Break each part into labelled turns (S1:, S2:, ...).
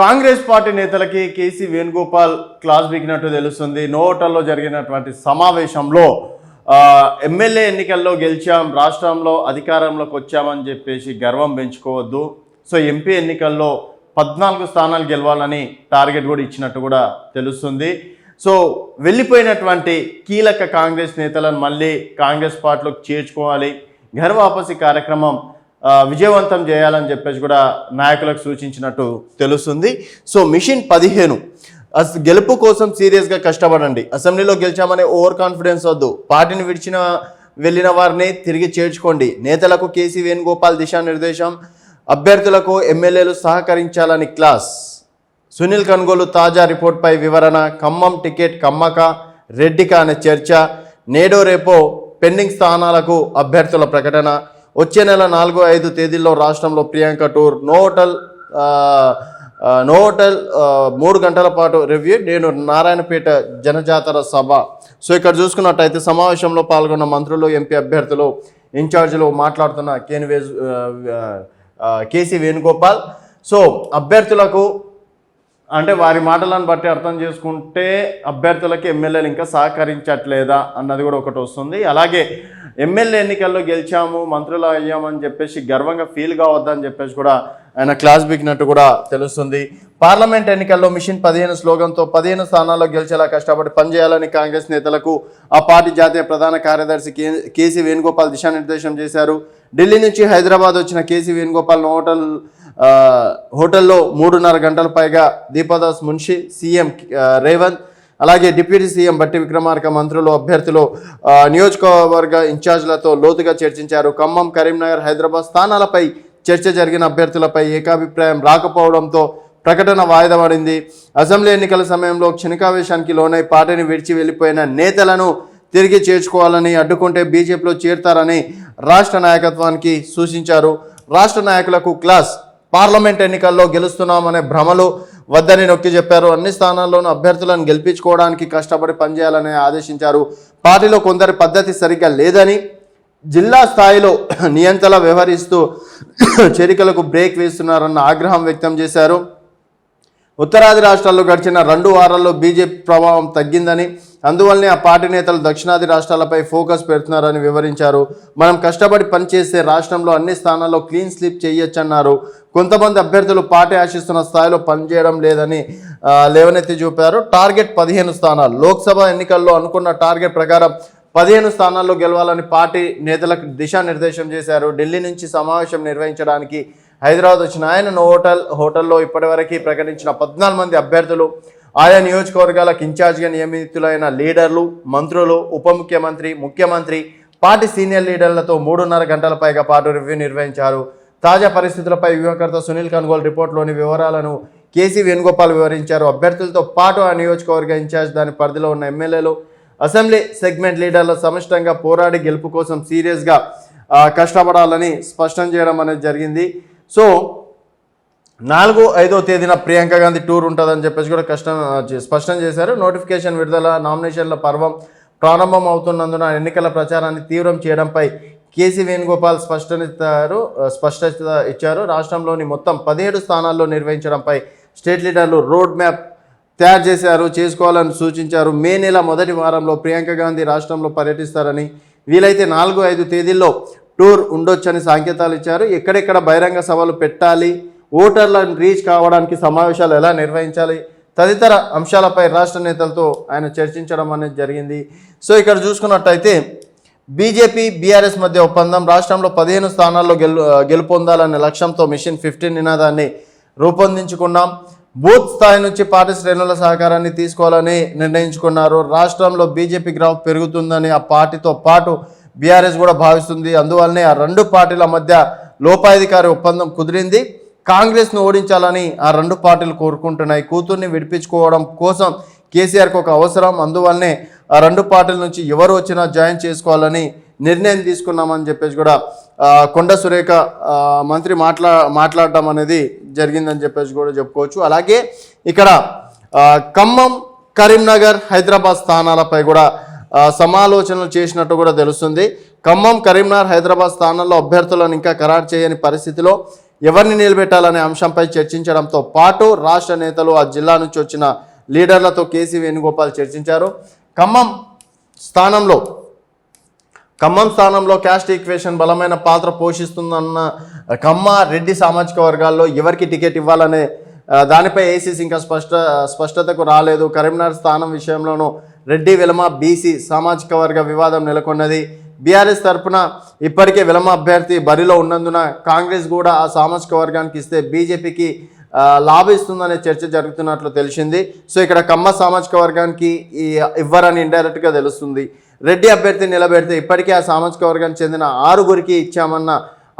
S1: Congress party నేతలకి KC Venugopal class బిగినట్టు తెలుస్తుంది. నోటల్లో జరిగినటువంటి సమావేశంలో ఎమ్మెల్యే ఎన్నికల్లో గెలిచాం రాష్ట్రంలో అధికారంలోకి వచ్చామని చెప్పేసి గర్వం పెంచుకోవద్దు. సో ఎంపీ ఎన్నికల్లో పద్నాలుగు స్థానాలు గెలవాలని టార్గెట్ కూడా ఇచ్చినట్టు కూడా తెలుస్తుంది. సో వెళ్ళిపోయినటువంటి కీలక కాంగ్రెస్ నేతలను మళ్ళీ కాంగ్రెస్ పార్టీలోకి చేర్చుకోవాలి. ఘర్ వాపసి కార్యక్రమం విజయవంతం చేయాలని చెప్పేసి కూడా నాయకులకు సూచించినట్టు తెలుస్తుంది. సో మిషన్ పదిహేను. అస్ గెలుపు కోసం సీరియస్గా కష్టపడండి. అసెంబ్లీలో గెలిచామనే ఓవర్ కాన్ఫిడెన్స్ వద్దు. పార్టీని విడిచిన వెళ్ళిన వారిని తిరిగి చేర్చుకోండి. నేతలకు కేసీ వేణుగోపాల్ దిశానిర్దేశం అభ్యర్థులకు ఎమ్మెల్యేలు సహకరించాలని క్లాస్. సునీల్ కన్గోలు తాజా రిపోర్ట్పై వివరణ ఖమ్మం టికెట్ కమ్మక రెడ్డిక అనే చర్చ నేడో రేపో పెండింగ్ స్థానాలకు అభ్యర్థుల ప్రకటన. వచ్చే నెల నాలుగు ఐదు తేదీల్లో రాష్ట్రంలో Priyanka tour no hotel no hotel మూడు గంటల పాటు రివ్యూ. నేను నారాయణపేట జనజాతర సభ. సో ఇక్కడ చూసుకున్నట్టయితే సమావేశంలో పాల్గొన్న మంత్రులు ఎంపీ అభ్యర్థులు ఇన్ఛార్జీలు మాట్లాడుతున్న కేని కేసీ వేణుగోపాల్. సో అభ్యర్థులకు అంటే వారి మాటలను బట్టి అర్థం చేసుకుంటే అభ్యర్థులకు ఎమ్మెల్యేలు ఇంకా సహకరించట్లేదా అన్నది కూడా ఒకటి వస్తుంది. అలాగే ఎమ్మెల్యే ఎన్నికల్లో గెలిచాము మంత్రులు అయ్యామని చెప్పేసి గర్వంగా ఫీల్ కావద్దని చెప్పేసి కూడా ఆయన క్లాస్ బిగినట్టు కూడా తెలుస్తుంది. పార్లమెంట్ ఎన్నికల్లో మిషన్ పదిహేను స్లోగన్తో పదిహేను స్థానాల్లో గెలిచేలా కష్టపడి పనిచేయాలని కాంగ్రెస్ నేతలకు ఆ పార్టీ జాతీయ ప్రధాన కార్యదర్శి కే కేసీ వేణుగోపాల్ దిశానిర్దేశం చేశారు. ఢిల్లీ నుంచి హైదరాబాద్ వచ్చిన కేసీ వేణుగోపాల్ హోటల్ హోటల్లో మూడున్నర గంటల పైగా దీపాదాస్ మున్షి సీఎం రేవంత్ అలాగే డిప్యూటీ సీఎం బట్టి విక్రమార్క మంత్రులు అభ్యర్థులు నియోజకవర్గ ఇన్ఛార్జ్లతో లోతుగా చర్చించారు. ఖమ్మం కరీంనగర్ హైదరాబాద్ స్థానాలపై చర్చ జరిగిన అభ్యర్థులపై ఏకాభిప్రాయం రాకపోవడంతో ప్రకటన వాయిదా పడింది అసెంబ్లీ ఎన్నికల సమయంలో క్షణికావేశానికి లోనై పార్టీని విడిచి వెళ్ళిపోయిన నేతలను తిరిగి చేర్చుకోవాలని అడ్డుకుంటే బీజేపీలో చేరుతారని రాష్ట్ర నాయకత్వానికి సూచించారు. రాష్ట్ర నాయకులకు క్లాస్ పార్లమెంట్ ఎన్నికల్లో గెలుస్తున్నామనే భ్రమలు వద్దని నొక్కి చెప్పారు. అన్ని స్థానాల్లోనూ అభ్యర్థులను గెలిపించుకోవడానికి కష్టపడి పనిచేయాలని ఆదేశించారు. పార్టీలో కొందరి పద్ధతి సరిగ్గా లేదని జిల్లా స్థాయిలో నియంత్రణ వ్యవహరిస్తూ చేరికలకు బ్రేక్ వేస్తున్నారన్న ఆగ్రహం వ్యక్తం చేశారు. ఉత్తరాది రాష్ట్రాల్లో గడిచిన రెండు వారాల్లో బీజేపీ ప్రభావం తగ్గిందని అందువల్లనే ఆ పార్టీ నేతలు దక్షిణాది రాష్ట్రాలపై ఫోకస్ పెడుతున్నారని వివరించారు. మనం కష్టపడి పనిచేస్తే రాష్ట్రంలో అన్ని స్థానాల్లో క్లీన్ స్లిప్ చేయొచ్చన్నారు. కొంతమంది అభ్యర్థులు పార్టీ ఆశిస్తున్న స్థాయిలో పనిచేయడం లేదని లేవనెత్తి చూపారు. టార్గెట్ పదిహేను స్థానాలు. లోక్సభ ఎన్నికల్లో అనుకున్న టార్గెట్ ప్రకారం పదిహేను స్థానాల్లో గెలవాలని పార్టీ నేతలకు దిశానిర్దేశం చేశారు. ఢిల్లీ నుంచి సమావేశం నిర్వహించడానికి హైదరాబాద్ వచ్చిన ఆయన హోటల్ హోటల్లో ఇప్పటివరకు ప్రకటించిన పద్నాలుగు మంది అభ్యర్థులు ఆయా నియోజకవర్గాలకు ఇన్ఛార్జిగా నియమితులైన లీడర్లు మంత్రులు ఉప ముఖ్యమంత్రి ముఖ్యమంత్రి పార్టీ సీనియర్ లీడర్లతో మూడున్నర గంటల పైగా పాటు రివ్యూ నిర్వహించారు. తాజా పరిస్థితులపై వ్యూహకర్త సునీల్ కన్గోల్ రిపోర్ట్లోని వివరాలను కేసీ వేణుగోపాల్ వివరించారు. అభ్యర్థులతో పాటు ఆ నియోజకవర్గ ఇన్ఛార్జ్ దాని పరిధిలో ఉన్న ఎమ్మెల్యేలు అసెంబ్లీ సెగ్మెంట్ లీడర్ల సమిష్టంగా పోరాడి గెలుపు కోసం సీరియస్గా కష్టపడాలని స్పష్టం చేయడం అనేది జరిగింది. సో నాలుగు ఐదో తేదీన ప్రియాంక గాంధీ టూర్ ఉంటుందని చెప్పేసి కూడా కష్టం స్పష్టం చేశారు. నోటిఫికేషన్ విడుదల నామినేషన్ల పర్వం ప్రారంభం అవుతున్నందున ఎన్నికల ప్రచారాన్ని తీవ్రం చేయడంపై కేసీ వేణుగోపాల్ స్పష్టనిస్తారు స్పష్టత ఇచ్చారు. రాష్ట్రంలోని మొత్తం పదిహేడు స్థానాల్లో నిర్వహించడంపై స్టేట్ లీడర్లు రోడ్ మ్యాప్ తయారు చేశారు చేసుకోవాలని సూచించారు. మే నెల మొదటి వారంలో ప్రియాంక గాంధీ రాష్ట్రంలో పర్యటిస్తారని వీలైతే నాలుగు ఐదు తేదీల్లో టూర్ ఉండొచ్చని సంకేతాలు ఇచ్చారు. ఎక్కడెక్కడ బహిరంగ సభలు పెట్టాలి ఓటర్లను రీచ్ కావడానికి సమావేశాలు ఎలా నిర్వహించాలి తదితర అంశాలపై రాష్ట్ర నేతలతో ఆయన చర్చించడం అనేది జరిగింది. సో ఇక్కడ చూసుకున్నట్టయితే బీజేపీ బీఆర్ఎస్ మధ్య ఒప్పందం రాష్ట్రంలో పదిహేను స్థానాల్లో గెలు గెలుపొందాలనే లక్ష్యంతో మిషన్ ఫిఫ్టీన్ నినాదాన్ని రూపొందించుకున్నాం. బూత్ స్థాయి నుంచి పార్టీ శ్రేణుల సహకారాన్ని తీసుకోవాలని నిర్ణయించుకున్నారు. రాష్ట్రంలో బీజేపీ గ్రాఫ్ పెరుగుతుందని ఆ పార్టీతో పాటు బీఆర్ఎస్ కూడా భావిస్తుంది. అందువల్లనే ఆ రెండు పార్టీల మధ్య లోపాధికారి ఒప్పందం కుదిరింది. కాంగ్రెస్ను ఓడించాలని ఆ రెండు పార్టీలు కోరుకుంటున్నాయి. కూతుర్ని విడిపించుకోవడం కోసం కేసీఆర్కి ఒక అవసరం. అందువల్లనే ఆ రెండు పార్టీల నుంచి ఎవరు వచ్చినా జాయిన్ చేసుకోవాలని నిర్ణయం తీసుకున్నామని చెప్పేసి కూడా కొండ సురేఖ మంత్రి మాట్లా మాట్లాడటం అనేది జరిగిందని చెప్పేసి కూడా చెప్పుకోవచ్చు. అలాగే ఇక్కడ ఖమ్మం కరీంనగర్ హైదరాబాద్ స్థానాలపై కూడా సమాలోచనలు చేసినట్టు కూడా తెలుస్తుంది. ఖమ్మం కరీంనగర్ హైదరాబాద్ స్థానాల్లో అభ్యర్థులను ఇంకా ఖరారు చేయని పరిస్థితిలో ఎవరిని నిలబెట్టాలనే అంశంపై చర్చించడంతో పాటు రాష్ట్ర నేతలు ఆ జిల్లా నుంచి వచ్చిన లీడర్లతో కేసీ వేణుగోపాల్ చర్చించారు. ఖమ్మం స్థానంలో ఖమ్మం స్థానంలో క్యాస్ట్ ఈక్వేషన్ బలమైన పాత్ర పోషిస్తుందన్న ఖమ్మ రెడ్డి సామాజిక వర్గాల్లో ఎవరికి టికెట్ ఇవ్వాలనే దానిపై ఏసీసీ ఇంకా స్పష్ట స్పష్టతకు రాలేదు. కరీంనగర్ స్థానం విషయంలోనూ రెడ్డి విలమ బీసీ సామాజిక వర్గ వివాదం నెలకొన్నది. బీఆర్ఎస్ తరపున ఇప్పటికే విలమ అభ్యర్థి బరిలో ఉన్నందున కాంగ్రెస్ కూడా ఆ సామాజిక వర్గానికి ఇస్తే బీజేపీకి లాభిస్తుందనే చర్చ జరుగుతున్నట్లు తెలిసింది. సో ఇక్కడ కమ్మ సామాజిక వర్గానికి ఈ ఇవ్వరని ఇండైరెక్ట్గా తెలుస్తుంది. రెడ్డి అభ్యర్థి నిలబెడితే ఇప్పటికే ఆ సామాజిక వర్గానికి చెందిన ఆరుగురికి ఇచ్చామన్న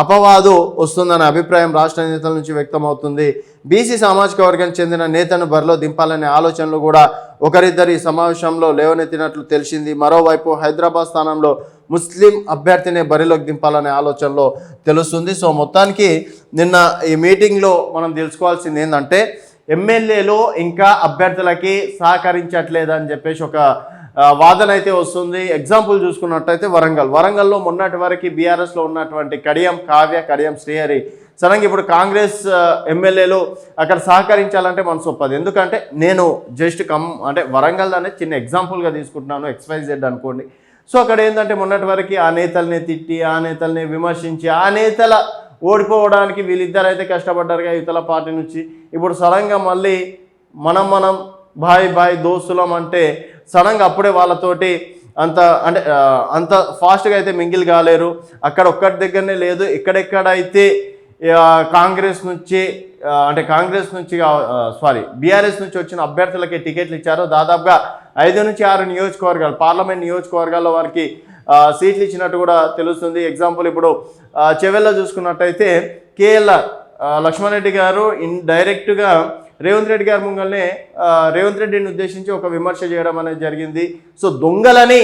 S1: అపవాదు వస్తుందన్న అభిప్రాయం రాష్ట్ర నేతల నుంచి వ్యక్తమవుతుంది. బీసీ సామాజిక వర్గానికి చెందిన నేతను బరిలో దింపాలనే ఆలోచనలు కూడా ఒకరిద్దరి సమావేశంలో లేవనెత్తినట్లు తెలిసింది. మరోవైపు హైదరాబాద్ స్థానంలో ముస్లిం అభ్యర్థిని బరిలోకి దింపాలనే ఆలోచనలో తెలుస్తుంది. సో మొత్తానికి నిన్న ఈ మీటింగ్లో మనం తెలుసుకోవాల్సింది ఏంటంటే ఎమ్మెల్యేలు ఇంకా అభ్యర్థులకి సహకరించట్లేదని చెప్పేసి ఒక వాదన అయితే వస్తుంది. ఎగ్జాంపుల్ చూసుకున్నట్టయితే వరంగల్. వరంగల్లో మొన్నటి వరకు బీఆర్ఎస్లో ఉన్నటువంటి కడియం కావ్య కడియం శ్రీహరి. సడన్గా ఇప్పుడు కాంగ్రెస్ ఎమ్మెల్యేలు అక్కడ సహకరించాలంటే మనసు ఒప్పదు. ఎందుకంటే నేను జస్ట్ కమ్ అంటే వరంగల్ అనేది చిన్న ఎగ్జాంపుల్గా తీసుకుంటున్నాను ఎక్స్పైజ్ జెడ్ అనుకోండి. సో అక్కడ ఏంటంటే మొన్నటి వరకు ఆ నేతల్ని తిట్టి ఆ నేతల్ని విమర్శించి ఆ నేతల ఓడిపోవడానికి వీళ్ళిద్దరు అయితే కష్టపడ్డారుగా ఇతర పార్టీ నుంచి. ఇప్పుడు సడన్గా మళ్ళీ మనం మనం బాయ్ బాయ్ దోస్తులం అంటే సడన్గా అప్పుడే వాళ్ళతోటి అంత అంటే అంత ఫాస్ట్గా అయితే మింగిల్ కాలేరు. అక్కడ ఒక్కటి దగ్గరనే లేదు. ఎక్కడెక్కడైతే కాంగ్రెస్ నుంచి అంటే కాంగ్రెస్ నుంచి సారీ బీఆర్ఎస్ నుంచి వచ్చిన అభ్యర్థులకి టికెట్లు ఇచ్చారో దాదాపుగా ఐదు నుంచి ఆరు నియోజకవర్గాలు పార్లమెంట్ నియోజకవర్గాల్లో వారికి సీట్లు ఇచ్చినట్టు కూడా తెలుస్తుంది. ఎగ్జాంపుల్ ఇప్పుడు చెవెల్లో చూసుకున్నట్టయితే కేఎల్ఆర్ లక్ష్మణ్ రెడ్డి గారు ఇన్ డైరెక్ట్గా రేవంత్ రెడ్డి గారి ముంగల్నే రేవంత్ రెడ్డిని ఉద్దేశించి ఒక విమర్శ చేయడం అనేది జరిగింది. సో దొంగలని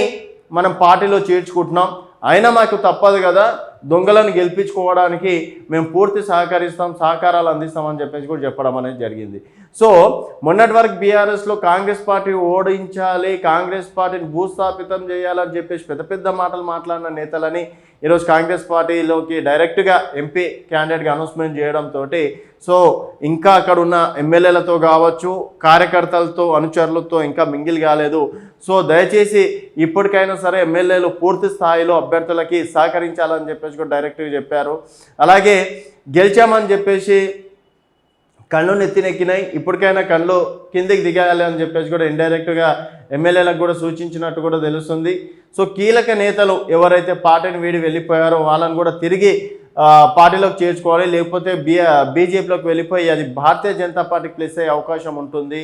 S1: మనం పార్టీలో చేర్చుకుంటున్నాం. అయినా మాకు తప్పదు కదా. దొంగలను గెలిపించుకోవడానికి మేము పూర్తి సహకరిస్తాం సహకారాలు అందిస్తామని చెప్పేసి కూడా చెప్పడం అనేది జరిగింది. సో మొన్నటి వరకు బీఆర్ఎస్లో కాంగ్రెస్ పార్టీ ఓడించాలి కాంగ్రెస్ పార్టీని భూస్థాపితం చేయాలని చెప్పేసి పెద్ద పెద్ద మాటలు మాట్లాడిన నేతలని ఈరోజు కాంగ్రెస్ పార్టీలోకి డైరెక్ట్గా ఎంపీ క్యాండిడేట్గా అనౌన్స్మెంట్ చేయడంతో సో ఇంకా అక్కడ ఉన్న ఎమ్మెల్యేలతో కావచ్చు కార్యకర్తలతో అనుచరులతో ఇంకా మింగిల్ కాలేదు. సో దయచేసి ఇప్పటికైనా సరే ఎమ్మెల్యేలు పూర్తి స్థాయిలో అభ్యర్థులకి సహకరించాలని చెప్పేసి కూడా డైరెక్ట్గా చెప్పారు. అలాగే గెలిచామని చెప్పేసి కళ్ళు నెత్తినెక్కినాయి. ఇప్పటికైనా కళ్ళు కిందికి దిగాలి అని చెప్పేసి కూడా ఇండైరెక్ట్గా ఎమ్మెల్యేలకు కూడా సూచించినట్టు కూడా తెలుస్తుంది. సో కీలక నేతలు ఎవరైతే పార్టీని వీడి వెళ్ళిపోయారో వాళ్ళని కూడా తిరిగి పార్టీలోకి చేర్చుకోవాలి. లేకపోతే బీ బీజేపీలోకి వెళ్ళిపోయి అది భారతీయ జనతా పార్టీకి ప్లేస్ అయ్యే అవకాశం ఉంటుంది.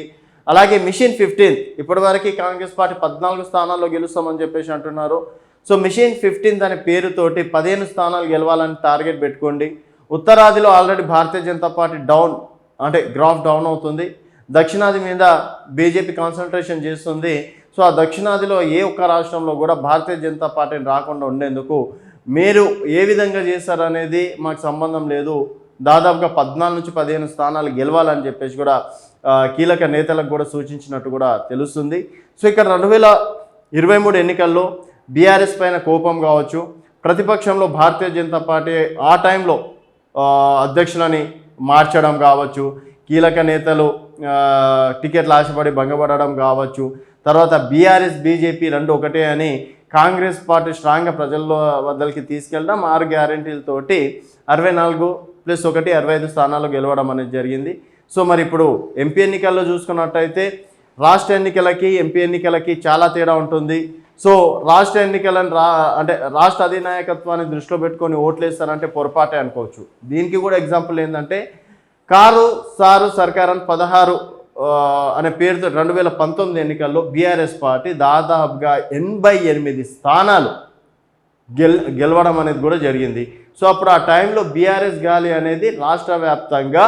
S1: అలాగే మిషన్ ఫిఫ్టీన్ ఇప్పటివరకు కాంగ్రెస్ పార్టీ పద్నాలుగు స్థానాల్లో గెలుస్తామని చెప్పేసి అంటున్నారు. సో మిషన్ ఫిఫ్టీన్త్ అనే పేరుతోటి పదిహేను స్థానాలు గెలవాలని టార్గెట్ పెట్టుకోండి. ఉత్తరాదిలో already Bharatiya Janata party down అంటే గ్రాఫ్ డౌన్ అవుతుంది. దక్షిణాది మీద బీజేపీ కాన్సన్ట్రేషన్ చేస్తుంది. సో ఆ దక్షిణాదిలో ఏ ఒక్క రాష్ట్రంలో కూడా భారతీయ జనతా పార్టీని రాకుండా ఉండేందుకు మీరు ఏ విధంగా చేస్తారనేది మాకు సంబంధం లేదు. దాదాపుగా పద్నాలుగు నుంచి పదిహేను స్థానాలు గెలవాలని చెప్పేసి కూడా కీలక నేతలకు కూడా సూచించినట్టు కూడా తెలుస్తుంది. సో ఇక్కడ రెండు వేల ఇరవై మూడు ఎన్నికల్లో బీఆర్ఎస్ పైన కోపం కావచ్చు. ప్రతిపక్షంలో భారతీయ జనతా పార్టీ ఆ టైంలో అధ్యక్షులని మార్చడం కావచ్చు. కీలక నేతలు టికెట్లు ఆశపడి భంగపడడం కావచ్చు. తర్వాత బీఆర్ఎస్ బీజేపీ రెండు ఒకటే అని కాంగ్రెస్ పార్టీ స్ట్రాంగ్గా ప్రజల వద్దలకి తీసుకెళ్ళడం ఆరు గ్యారంటీలతోటి అరవై నాలుగు ప్లస్ ఒకటి అరవై ఐదు స్థానాలు గెలవడం అనేది జరిగింది. సో మరి ఇప్పుడు ఎంపీ ఎన్నికల్లో చూసుకున్నట్టయితే రాష్ట్ర ఎన్నికలకి ఎంపీ ఎన్నికలకి చాలా తేడా ఉంటుంది. సో రాష్ట్ర ఎన్నికలను రా అంటే రాష్ట్ర అధినాయకత్వాన్ని దృష్టిలో పెట్టుకొని ఓట్లేస్తారంటే పొరపాటే అనుకోవచ్చు. దీనికి కూడా ఎగ్జాంపుల్ ఏంటంటే కారు సారు సర్కార్ అని పదహారు అనే పేరుతో రెండు వేల పంతొమ్మిది ఎన్నికల్లో బీఆర్ఎస్ పార్టీ దాదాపుగా ఎనభై ఎనిమిది స్థానాలు గెల్ గెలవడం అనేది కూడా జరిగింది. సో అప్పుడు ఆ టైంలో బీఆర్ఎస్ గాలి అనేది రాష్ట్ర వ్యాప్తంగా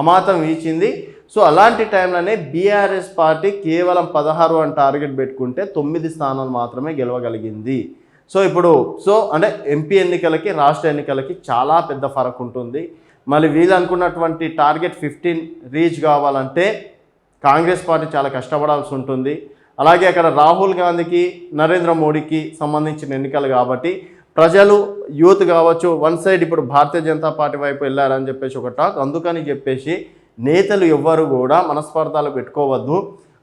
S1: అమాతం వీచింది. సో అలాంటి టైంలోనే బీఆర్ఎస్ పార్టీ కేవలం పదహారు అని టార్గెట్ పెట్టుకుంటే తొమ్మిది స్థానాలు మాత్రమే గెలవగలిగింది. సో ఇప్పుడు సో అంటే ఎంపీ ఎన్నికలకి రాష్ట్ర ఎన్నికలకి చాలా పెద్ద ఫరక్ ఉంటుంది. మళ్ళీ వీళ్ళు అనుకున్నటువంటి టార్గెట్ ఫిఫ్టీన్ రీచ్ కావాలంటే కాంగ్రెస్ పార్టీ చాలా కష్టపడాల్సి ఉంటుంది. అలాగే అక్కడ రాహుల్ గాంధీకి నరేంద్ర మోడీకి సంబంధించిన ఎన్నికలు కాబట్టి ప్రజలు యూత్ కావచ్చు వన్ సైడ్ ఇప్పుడు భారతీయ జనతా పార్టీ వైపు వెళ్ళారని చెప్పేసి ఒక టాక్. అందుకని చెప్పేసి నేతలు ఎవ్వరు కూడా మనస్పర్ధాలు పెట్టుకోవద్దు.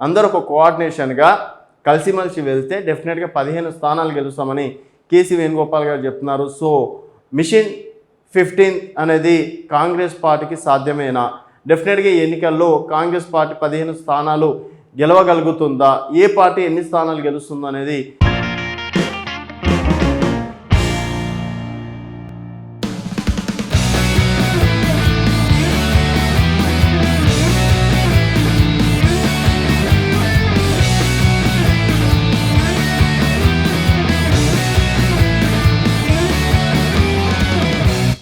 S1: అందరూ ఒక కోఆర్డినేషన్గా కలిసిమెలిసి వెళ్తే డెఫినెట్గా పదిహేను స్థానాలు గెలుస్తామని కేసీ వేణుగోపాల్ గారు చెప్తున్నారు. సో మిషన్ ఫిఫ్టీన్ అనేది కాంగ్రెస్ పార్టీకి సాధ్యమేనా? డెఫినెట్గా ఎన్నికల్లో కాంగ్రెస్ పార్టీ పదిహేను స్థానాలు గెలవగలుగుతుందా? ఏ పార్టీ ఎన్ని స్థానాలు గెలుస్తుందనేది